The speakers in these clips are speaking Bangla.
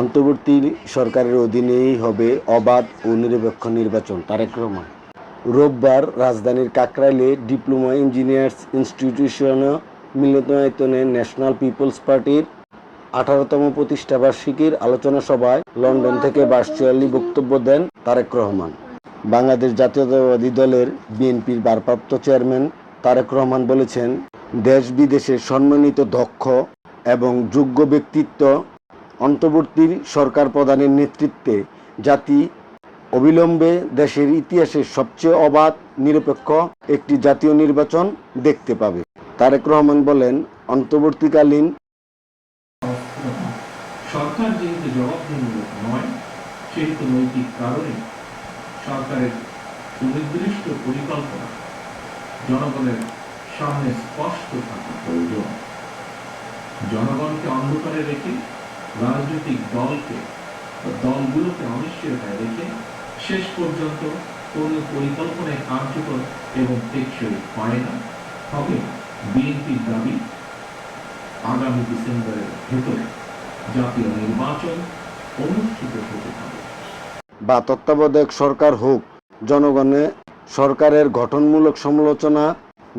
অন্তর্বর্তী সরকারের অধীনেই হবে অবাধ ও নিরপেক্ষ নির্বাচন, তারেক রহমান। রোববার রাজধানীর কাকরাইলে ডিপ্লোমা ইঞ্জিনিয়ার্স ইনস্টিটিউশন মিলনায়তনে ন্যাশনাল পিপলস পার্টির আঠারোতম প্রতিষ্ঠাবার্ষিকীর আলোচনা সভায় লন্ডন থেকে ভার্চুয়ালি বক্তব্য দেন তারেক রহমান। বাংলাদেশ জাতীয়তাবাদী দলের বিএনপির ভারপ্রাপ্ত চেয়ারম্যান তারেক রহমান বলেছেন দেশ বিদেশের সম্মানিত, দক্ষ এবং যোগ্য ব্যক্তিত্ব অন্তর্বর্তী সরকার প্রধানের নেতৃত্বে জাতি অবিলম্বে দেশের ইতিহাসে সবচেয়ে অবাধ, নিরপেক্ষ একটি জাতীয় নির্বাচন দেখতে পাবে। তারেক রহমান বলেন, অন্তর্বর্তীকালীন সরকার যেহেতু জবাবদিহিমূলক নয়, সেহেতু নৈতিক কারণে সরকারের সুনির্দিষ্ট পরিকল্পনা জনগণের সামনে স্পষ্ট থাকা প্রয়োজন। জনগণকে অন্ধকারে রেখে রাজনৈতিক দলকে দলগুলোকে অনিশ্চয়তায় রেখে শেষ পর্যন্ত কোনো পরিকল্পনায় কার্যকর এবং টেকসই হয় না। তবে বিএনপির দাবি আগামী ডিসেম্বরের ভেতরে জাতীয় নির্বাচন অনুষ্ঠিত হতে হবে বা তত্ত্বাবধায়ক সরকার হোক, জনগণে সরকারের গঠনমূলক সমালোচনা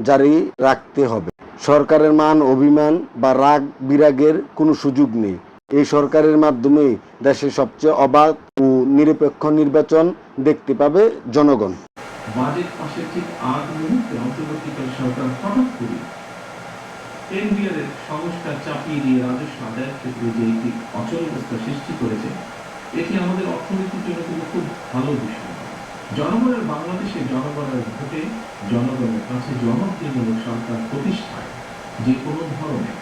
জারি রাখতে হবে। সরকারের মান, অভিমান বা রাগ বিরাগের কোনো সুযোগ নেই। এই সরকারের মাধ্যমে দেশের সবচেয়ে অবাধ ও নিরপেক্ষ নির্বাচন দেখতে পাবে জনগণ। বাজেট পাশের ঠিক মুহূর্তে সরকার হঠাৎ করে সংস্কার চাপিয়ে দিয়ে রাজস্ব আদায়ের ক্ষেত্রে যে একটি সৃষ্টি করেছে, এটি আমাদের অর্থনীতির জন্য কিন্তু খুব ভালো বিষয়। জনগণের বাংলাদেশে জনগণের ভোটে জনগণের কাছে জবাবদিহিমূলক সরকার প্রতিষ্ঠায় যে কোনো ধরনের